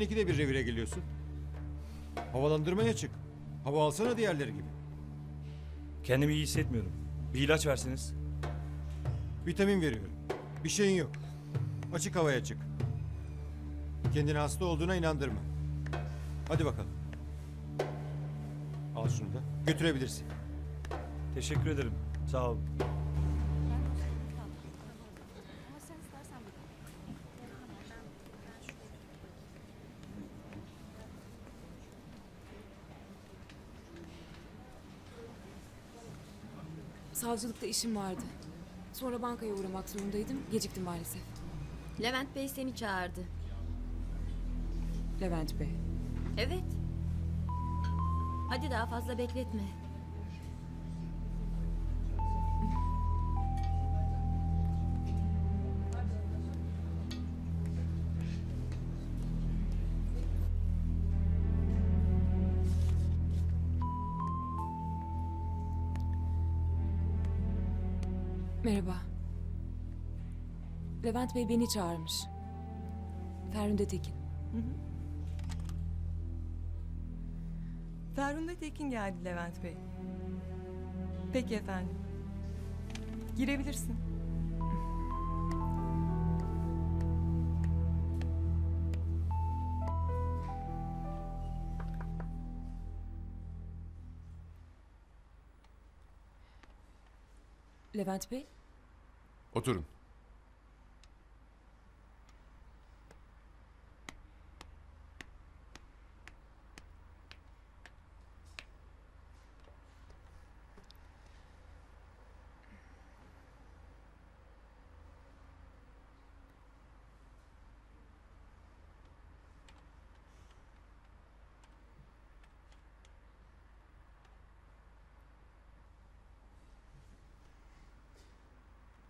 ikide bir revire geliyorsun. Havalandırmaya çık. Hava alsana diğerleri gibi. Kendimi iyi hissetmiyorum. Bir ilaç verseniz. Vitamin veriyorum. Bir şeyin yok. Açık havaya çık. Kendini hasta olduğuna inandırma. Hadi bakalım. Al şunu da. Götürebilirsin. Teşekkür ederim. Sağ olun. Savcılıkta işim vardı. Sonra bankaya uğramak zorundaydım. Geciktim maalesef. Levent Bey seni çağırdı. Levent Bey. Evet. Hadi daha fazla bekletme. Merhaba. Levent Bey beni çağırmış. Ferhunde Tekin. Ferhunde Tekin geldi Levent Bey. Peki efendim. Girebilirsin. Levent Bey, Oturun.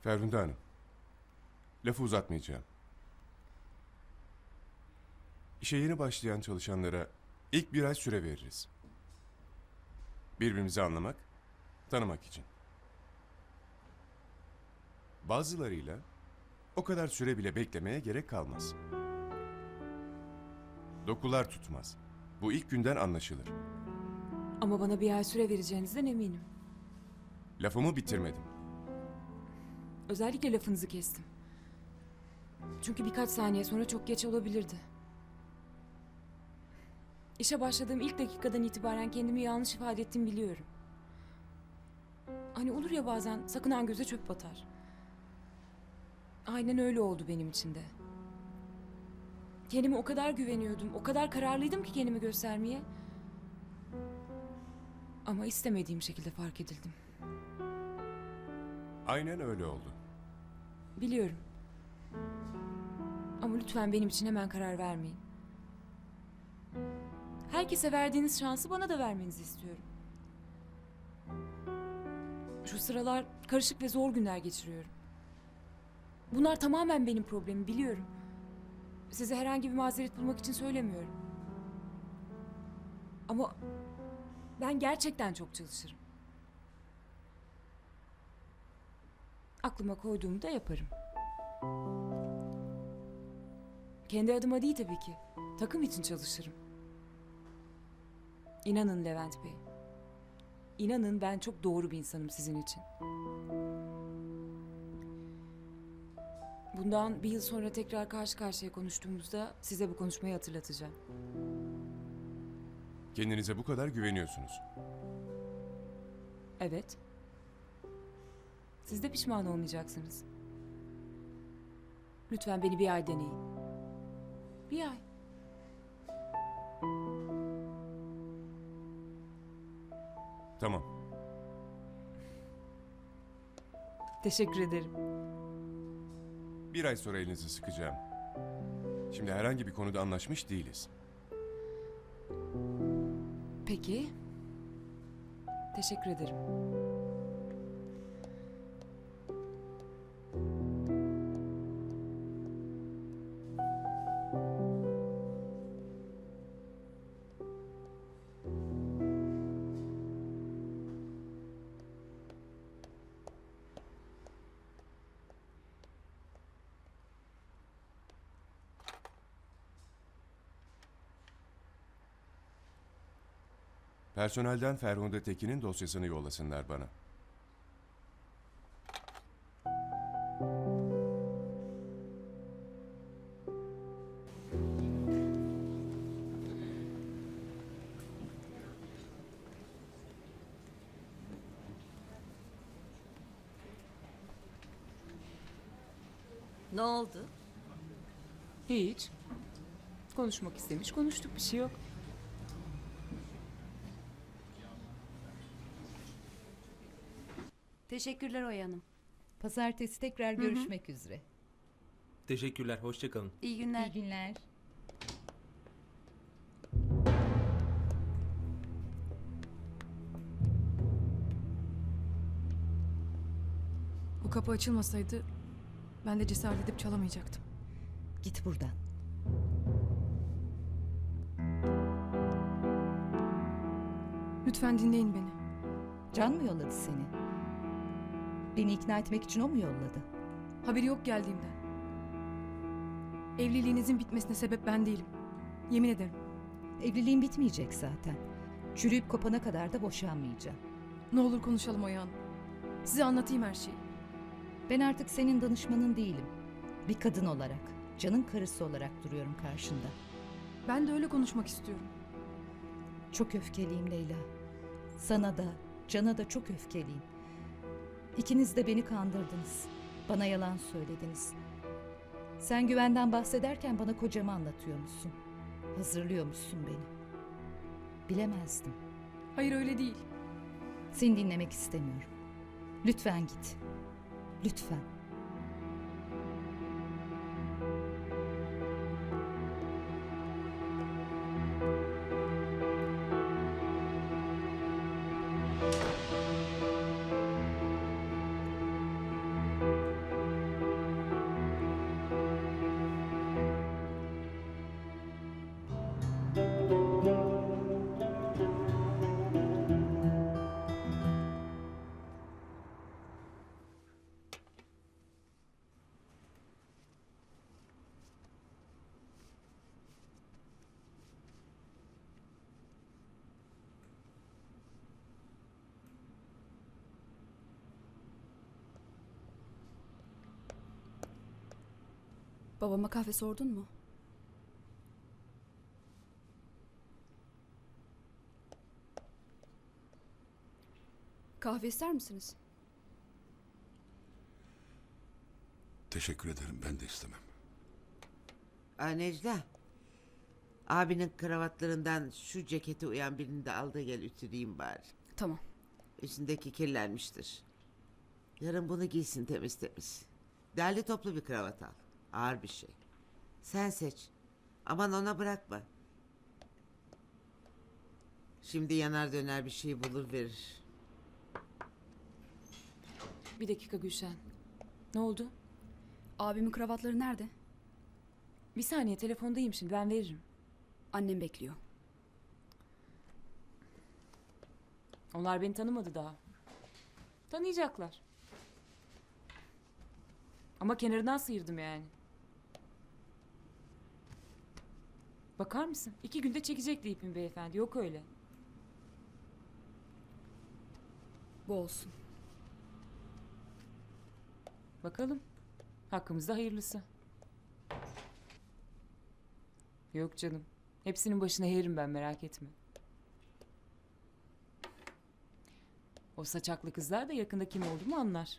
Ferhunde Hanım. Lafı uzatmayacağım. İşe yeni başlayan çalışanlara ilk bir ay süre veririz. Birbirimizi anlamak, tanımak için. Bazılarıyla o kadar süre bile beklemeye gerek kalmaz. Dokular tutmaz. Bu ilk günden anlaşılır. ama bana bir ay süre vereceğinizden eminim. Lafımı bitirmedim. Özellikle lafınızı kestim. Çünkü birkaç saniye sonra çok geç olabilirdi. İşe başladığım ilk dakikadan itibaren kendimi yanlış ifade ettim biliyorum. Hani olur ya bazen sakınan göze çöp batar. Aynen öyle oldu benim için de. Kendime o kadar güveniyordum, o kadar kararlıydım ki kendimi göstermeye. Ama istemediğim şekilde fark edildim. Aynen öyle oldu. Biliyorum. Ama lütfen benim için hemen karar vermeyin. Herkese verdiğiniz şansı bana da vermenizi istiyorum. Şu sıralar karışık ve zor günler geçiriyorum. Bunlar tamamen benim problemim biliyorum. Size herhangi bir mazeret bulmak için söylemiyorum. Ama ben gerçekten çok çalışırım. Aklıma koyduğumu da yaparım. Kendi adıma değil tabii ki. Takım için çalışırım. İnanın Levent Bey. İnanın ben çok doğru bir insanım sizin için. Bundan bir yıl sonra tekrar karşı karşıya konuştuğumuzda size bu konuşmayı hatırlatacağım. Kendinize bu kadar güveniyorsunuz. Evet. Siz de pişman olmayacaksınız. Lütfen beni bir ay deneyin. Bir ay. Tamam. Teşekkür ederim. Bir ay sonra elinizi sıkacağım. Şimdi herhangi bir konuda anlaşmış değiliz. Peki. Teşekkür ederim. Personelden Ferhunde Tekin'in dosyasını yollasınlar bana. Ne oldu? Hiç. Konuşmak istemiş konuştuk bir şey yok. Teşekkürler Oya Hanım. Pazartesi tekrar görüşmek üzere. Teşekkürler, hoşçakalın. İyi günler. İyi günler. Bu kapı açılmasaydı ben de cesaret edip çalamayacaktım. Git buradan. Lütfen dinleyin beni. Can mı yolladı seni? Beni ikna etmek için o mu yolladı? Haberi yok geldiğimden. Evliliğinizin bitmesine sebep ben değilim. Yemin ederim. Evliliğin bitmeyecek zaten. Çürüyüp kopana kadar da boşanmayacağım. Ne olur konuşalım Oya Hanım. Size anlatayım her şeyi. Ben artık senin danışmanın değilim. Bir kadın olarak, Can'ın karısı olarak duruyorum karşında. Ben de öyle konuşmak istiyorum. Çok öfkeliyim Leyla. Sana da, Can'a da çok öfkeliyim. İkiniz de beni kandırdınız. Bana yalan söylediniz. Sen güvenden bahsederken bana kocamı anlatıyormuşsun. Hazırlıyormuşsun beni. Bilemezdim. Hayır öyle değil. Seni dinlemek istemiyorum. Lütfen git. Lütfen. Babama kahve sordun mu? Kahve ister misiniz? Teşekkür ederim ben de istemem. Aa, Necla. Abinin kravatlarından şu cekete uyan birini de al da gel ütüleyeyim bari. Tamam. Üstündeki kirlenmiştir. Yarın bunu giysin temiz temiz. Derli toplu bir kravat al. Ağır bir şey. Sen seç. Aman ona bırakma. Şimdi yanar döner bir şey bulur verir. Bir dakika Gülşen. Ne oldu? Abimin kravatları nerede? Bir saniye telefondayım şimdi ben veririm. Annem bekliyor. Onlar beni tanımadı daha. Tanıyacaklar. Ama kenarından sıyırdım yani. Bakar mısın? İki günde çekecekti ipin beyefendi. Yok öyle. Bu olsun. Bakalım. Hakkımızda hayırlısı. Yok canım. Hepsinin başına yerim ben merak etme. O saçaklı kızlar da yakında kim olduğumu anlar.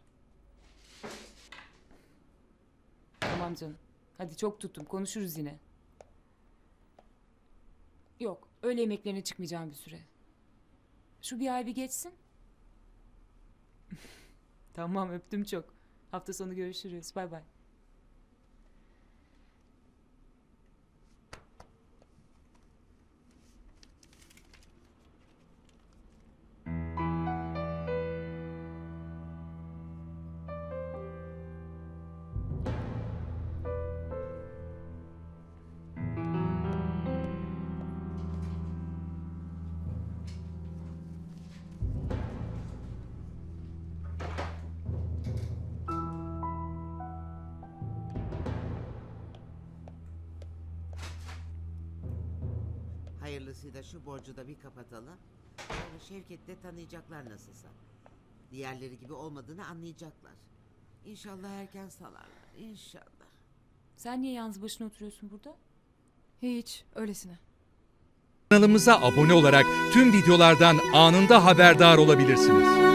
Tamam canım. Hadi çok tuttum. Konuşuruz yine. Yok. Öğle yemeklerine çıkmayacağım bir süre. Şu bir ay bir geçsin. tamam öptüm çok. Hafta sonu görüşürüz. Bay bay. Hayırlısıyla şu borcu da bir kapatalım. Sonra Şevket'le tanıyacaklar nasılsa. Diğerleri gibi olmadığını anlayacaklar. İnşallah erken salarlar. İnşallah. Sen niye yalnız başına oturuyorsun burada? Hiç, öylesine. Kanalımıza abone olarak tüm videolardan anında haberdar olabilirsiniz.